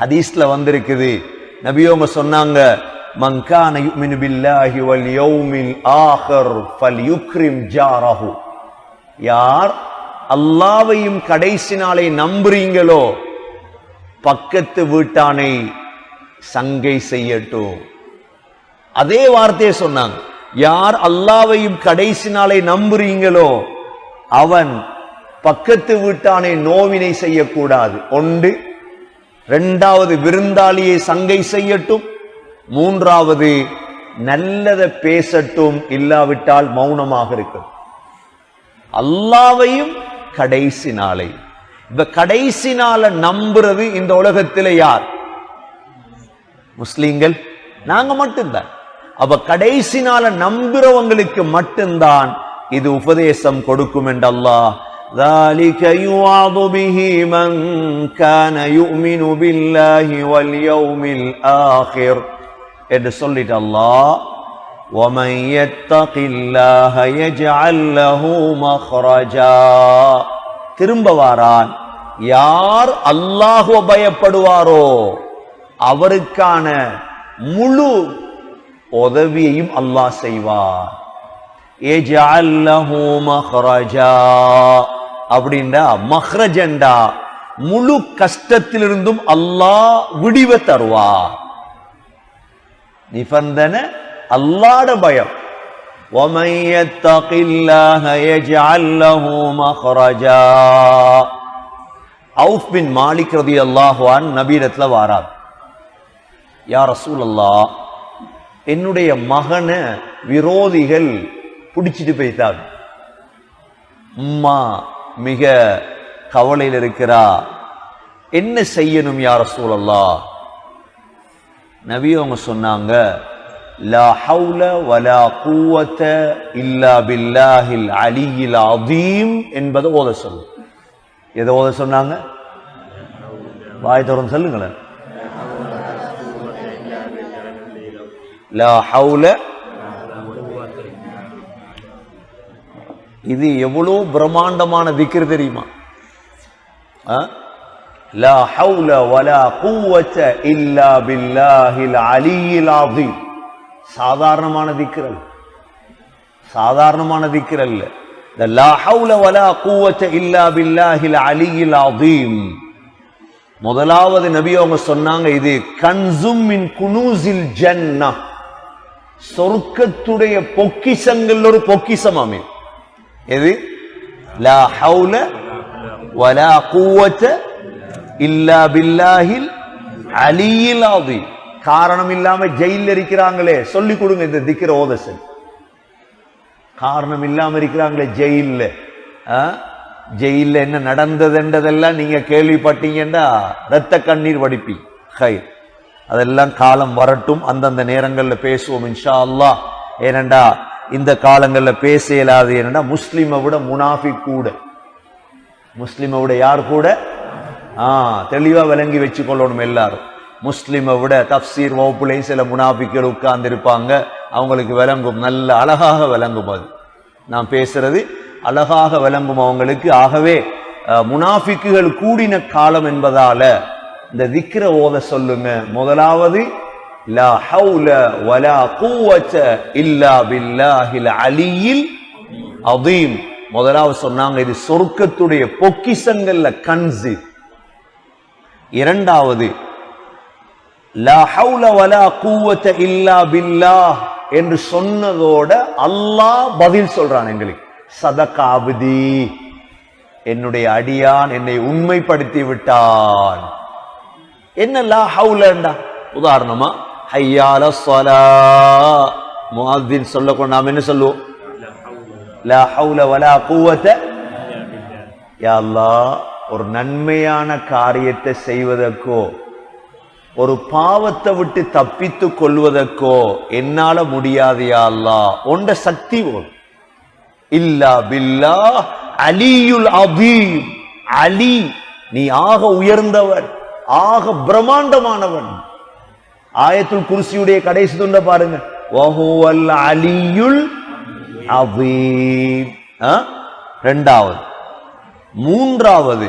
ஹதீஸ்ல வந்திருக்குது. நபியோங்க சொன்னாங்க மங்கான யுமினு பில்லாஹி வல் யௌமில் ஆஹர் ஃபல் யுக்ரிம் ஜாரஹு. யார் அல்லாவையும் கடைசி நாளை நம்புறீங்களோ பக்கத்து வீட்டானை சங்கை செய்யட்டும். அதே வார்த்தையை சொன்னாங்க. யார் அல்லாவையும் கடைசி நாளை நம்புறீங்களோ அவன் பக்கத்து வீட்டானை நோவினை செய்யக்கூடாது. ஒன்று ரெண்டாவது விருந்தாளியை சங்கை செய்யட்டும். மூன்றாவது நல்லதை பேசட்டும் இல்லாவிட்டால் மௌனமாக இருக்கும் அல்லாவையும் கடைசி நாளை. இந்த கடைசி நாளை நம்புறது இந்த உலகத்தில் யார்? முஸ்லீம்கள். நாங்க மட்டும்தான். அப்ப கடைசி நாள நம்புறவங்களுக்கு மட்டும்தான் இது உபதேசம் கொடுக்கும் என்று அல்லாஹ் ذلك يوعظ به من كان يؤمن بالله واليوم الآخر என்று சொல்லிட்டு அல்லாஹ் ومن يتق الله يجعل له مخرجا திரும்ப வாரான் யார் அல்லாஹுவ பயப்படுவாரோ அவருக்கான முழு உதவியையும் அல்லாஹ் செய்வார் يجعل له مخرجا அப்படின்னா மஹ்ரஜண்டா முழு கஷ்டத்திலிருந்தும் அல்லாஹ் விடிவ தருவார் நிபந்தன அல்லாட பயம் ومن يتق الله يجعل له مخرجا அவுஃப் பின் மாலிக் ரலியல்லாஹு அன் நபீரத்துல வாரார் யா ரசூலல்லாஹ் என்னுடைய மகனை விரோதிகள் பிடிச்சிட்டு போய்த்தாங்க உம்மா மிக கவலையில் இருக்கிறா. என்ன செய்யணும் யார சூழல்லா நபி அவங்க சொன்னாங்க லா ஹவுல வலா கூவத்த இல்லா பில்லாஹில் அலியில் அதீம் என்பதை ஓத சொல்லு. எதை ஓத சொன்னாங்க? வாய் தோறும் சொல்லுங்களேன். லா ஹவுல இது எவ்வளோ பிரம்மாண்டமான திக்ர் தெரியுமா? ஆ? லா ஹவுல வலா குவச்ச இல்லா பில்லாஹில் அலியில் ஆதீம் சாதாரணமான திக்ர் அல்ல. சாதாரணமான திக்ர் அல்ல. இந்த லா ஹவுல வலா குவச்ச இல்லா பில்லாஹில் அலியில் ஆதீம் முதலாவது நபி அவங்க சொன்னாங்க இது கன்சும் மின் குனூசில் ஜன்னா சொர்க்கத்துடைய பொக்கிசங்கள் ஒரு பொக்கிஷம் எது? லா ஹவுல வலா குவத்த இல்லா பில்லாஹில் அலியில் ஆதி காரணம் இல்லாம ஜெயில இருக்கிறாங்களே சொல்லி கொடுங்க இந்த திக்கிற ஓதசன் காரணம் இல்லாம இருக்கிறாங்களே ஜெயில்ல. ஜெயில ஜெயில்ல என்ன நடந்ததுன்றதெல்லாம் நீங்க கேள்விப்பட்டீங்கன்னா ரத்த கண்ணீர் வடிப்பி ஹை அதெல்லாம் காலம் வரட்டும் அந்தந்த நேரங்களில் பேசுவோம் இன்ஷா அல்லாஹ். ஏனண்டா இந்த காலங்களில் பேச இயலாது என்னன்னா முஸ்லீமை விட முனாஃபி கூட. முஸ்லீமை விட யார் கூட? ஆ தெளிவாக விளங்கி வச்சு கொள்ளணும் எல்லாரும். முஸ்லீமை விட தப்சீர் வகுப்புலையும் சில முனாஃபிக்கள் உட்கார்ந்து இருப்பாங்க அவங்களுக்கு விளங்கும் நல்ல அழகாக விளங்கும் அது. நான் பேசுறது அழகாக விளங்கும் அவங்களுக்கு. ஆகவே முனாஃபிக்குகள் கூடின காலம் என்பதால இந்த திக்ர ஓத சொல்லுங்க. முதலாவது லா حول வலா قوة இல்லா بالله العلي العظيم. முதலாவது சொன்னாங்க இது சொர்க்கத்துடைய பொக்கிசங்கள்ல கன்சு இரண்டாவது லா ஹவுல வலா குவத்த இல்லா என்று சொன்னதோட அல்லாஹ் பதில் சொல்றான் எங்களுக்கு. சதகாபதி என்னுடைய அடியான் என்னை உண்மைப்படுத்தி விட்டான். என்ன லா ஹவுலண்டா உதாரணமா ஹையால ஸலா. முஅத்தின் சொல்லக்கூட நாம் என்ன சொல்லுவோம்? லா ஹவுல வலா குவத்த யா அல்லா ஒரு நன்மையான காரியத்தை செய்வதற்கோ ஒரு பாவத்தை விட்டு தப்பித்து கொள்வதற்கோ என்னால முடியாது யா அல்லாஹ். உண்ட சக்தி போதும் இல்லா பில்லா அலியுல் அபீம். அலி நீ ஆக உயர்ந்தவன் ஆக பிரம்மாண்டமானவன். ஆயத்துல் குருசியுடைய கடைசி துண்ட பாருங்க. வஹுவல் அலியுல் அபீம் ஆ? ரெண்டாவது. மூன்றாவது.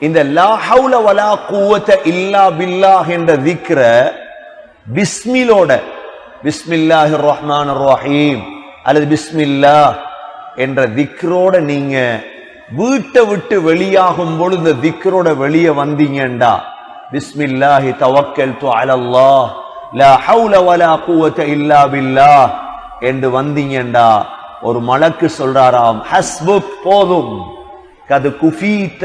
இந்த லா ஹவுல வலா கூவத்த இல்லா பில்லாஹ் என்ற திக்ர பிஸ்மிலோட பிஸ்மில்லாஹி ரஹ்மான் ரஹீம் அல்லது பிஸ்மில்லா என்ற திக்ரோட நீங்க வீட்டை விட்டு வெளியாகும் பொழுது இந்த திக்ரோட வெளியே வந்தீங்கண்டா? பிஸ்மில்லாஹி தவக்கல்து அலல்லாஹ் லா ஹவுல வலா குவத்த இல்லா பில்லாஹ் என்று வந்தீங்கண்டா. ஒரு மலக்கு சொல்றாராம் ஹஸ்புக் போதும். கது குஃபீத்த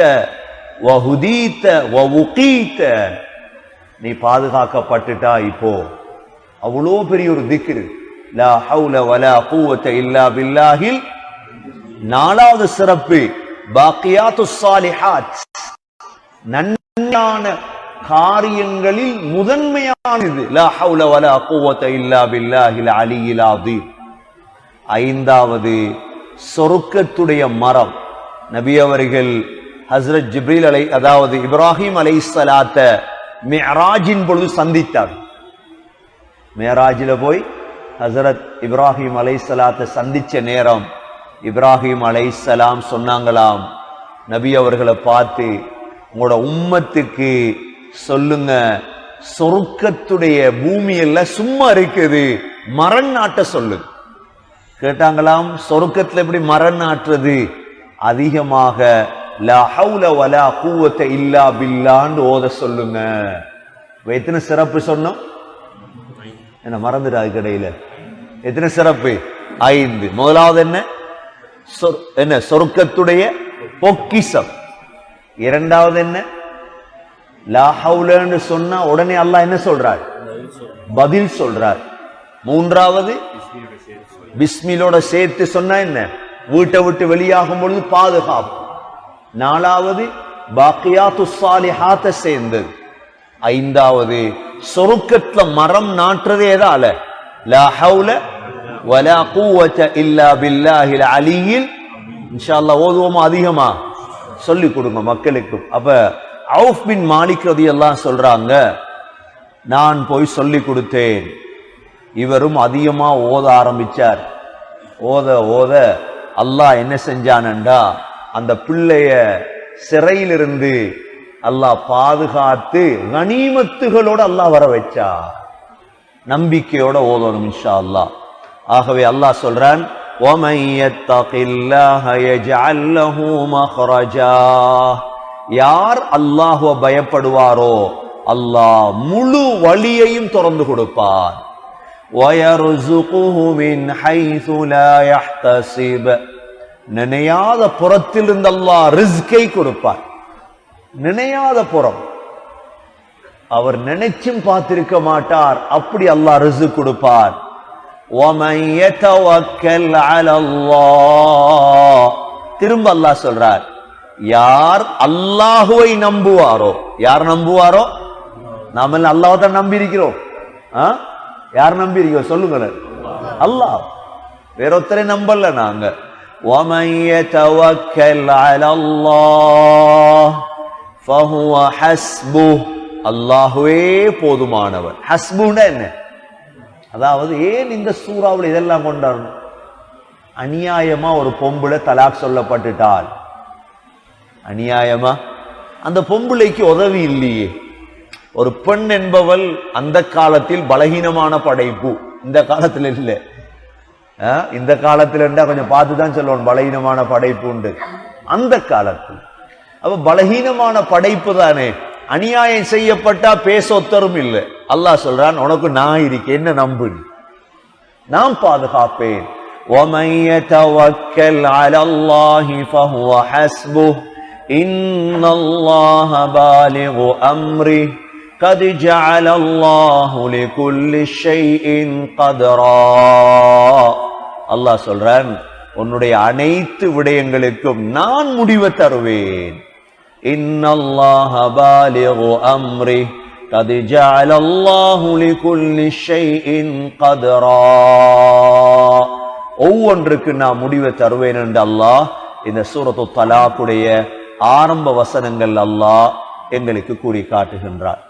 வஹுதீத்த வவுகீத்த நீ பாதுகாக்கப்பட்டுட்டா இப்போ. அவ்வளோ பெரிய ஒரு திக்ரு. லா ஹவுல வலா கூவத்த இல்லா பில்லாஹில். நாலாவது சிறப்பு பாக்கியாத்து சாலிஹாத். நன்மையான காரியங்களில் முதன்மையானது. ஐந்தாவது சொருக்கத்துடைய மரம். நபி அவர்கள் ஹஸ்ரத் ஜிப்ரீல் அலை அதாவது இப்ராஹிம் அலை சலாத்த மேராஜின் பொழுது சந்தித்தார். மேராஜில் போய் ஹசரத் இப்ராஹிம் அலை சலாத்தை சந்திச்ச நேரம் இப்ராஹிம் அலை சலாம் சொன்னாங்களாம். நபி அவர்களை பார்த்து உங்களோட உம்மத்துக்கு சொல்லுங்க. சொருக்கத்துடைய பூமி எல்லாம் சும்மா இருக்குது. மரண் நாட்ட சொல்லு. கேட்டாங்களாம் சொருக்கத்துல எப்படி மரண் நாட்டுறது? அதிகமாக இல்லா பில்லான்னு ஓத சொல்லுங்க. எத்தனை சிறப்பு சொன்னோம்? என்ன மறந்துடாது கடையில? எத்தனை சிறப்பு? ஐந்து. முதலாவது என்ன? என்ன சொர்க்கத்துடைய பொக்கிசம் இரண்டாவது என்ன? லா ஹவுலன்னு சொன்னா உடனே அல்லாஹ் என்ன சொல்றார்? பதில் சொல்றார். மூன்றாவது பிஸ்மிலோட சேர்த்து சொன்னா என்ன? வீட்டை விட்டு வெளியாகும் பொழுது பாதுகாப்பு. நாலாவது பாக்கியாத்து சாலிஹாத்த சேர்ந்தது ஐந்தாவது சொருக்கத்துல மரம் நாட்டுறதே எதால லா ஹவுல வலா கூவச்ச இல்லா பில்லாஹில் அலியில். இன்ஷா அல்லா ஓதுவோமா அதிகமா? சொல்லி கொடுங்க மக்களுக்கு. அப்ப அவுஃப் பின் மாலிக் ரதியெல்லாம் சொல்றாங்க நான் போய் சொல்லி கொடுத்தேன் இவரும் அதிகமா ஓத ஆரம்பிச்சார் ஓத ஓத அல்லாஹ் என்ன செஞ்சானண்டா அந்த பிள்ளைய சிறையிலிருந்து அல்லாஹ் பாதுகாத்து கனிமத்துகளோட அல்லாஹ் வர வச்சா நம்பிக்கையோட ஓதணும் இன்ஷா அல்லாஹ் ஆகவே அல்லாஹ் சொல்றான் وَمَن يَتَّقِ اللَّهَ يَجْعَل لَّهُ مَخْرَجًا யார் அல்லாஹுவ பயப்படுவாரோ அல்லாஹ் முழு வழியையும் திறந்து கொடுப்பார். நினையாத புறத்தில் இருந்து அல்லாஹ் ரிஸ்கை கொடுப்பார். நினையாத புறம். அவர் நினைச்சும் பார்த்திருக்க மாட்டார். அப்படி அல்லாஹ் ரிசு கொடுப்பார். திரும்ப அல்லாஹ் சொல்றார். யார் அல்லாஹுவை நம்புவாரோ? யார் நம்புவாரோ? நாம அல்லாஹ் தான் நம்பி இருக்கிறோம் யார் நம்பி இருக்கிறோம் சொல்லுங்க அல்லாஹ். வேற ஒருத்தரை நம்பல நாங்க. அல்லாஹுவே போதுமானவர். ஹஸ்புனா என்ன? அதாவது ஏன் இந்த சூறாவில் இதெல்லாம் கொண்டாடணும்? அநியாயமா ஒரு பொம்புல தலாக் சொல்லப்பட்டுட்டாள். அநியாயமா அந்த பொம்பளைக்கு உதவி இல்லையே ஒரு பெண் என்பவள் அந்த காலத்தில் பலகீனமான படைப்பு இந்த காலத்துல இல்லை ஆ, இந்த காலத்துல இருந்தா கொஞ்சம் பார்த்து தான் சொல்லணும் பலகீனமான படைப்பு உண்டு அந்த காலத்தில் அப்ப பலகீனமான படைப்பு தானே அநியாயம் செய்யப்பட்டா பேச ஒத்தரும் இல்லை அல்லாஹ் சொல்றான் உனக்கு நான் இருக்கேன் என்ன நம்பு நீ. நான் பாதுகாப்பேன் وَمَن يَتَوَكَّلْ عَلَى اللَّهِ فَهُوَ حَسْبُهُ إِنَّ اللَّهَ بَالِغُ أَمْرِهِ قَدْ جَعَلَ اللَّهُ لِكُلِّ شَيْءٍ قَدْرًا அல்லாஹ் சொல்றான் உன்னுடைய அனைத்து விடயங்களுக்கும் நான் முடிவை தருவேன் إِنَّ اللَّهَ بَالِغُ أَمْرِهِ قَدْ جَعَلَ اللَّهُ لِكُلِّ شَيْءٍ قَدْرًا ஒவ்வொன்றுக்கு நான் முடிவை தருவேன் என்று அல்லாஹ் இந்த சூரத்து தலாக்குடைய ஆரம்ப வசனங்கள் அல்லாஹ் எங்களுக்கு கூறி காட்டுகின்றார்.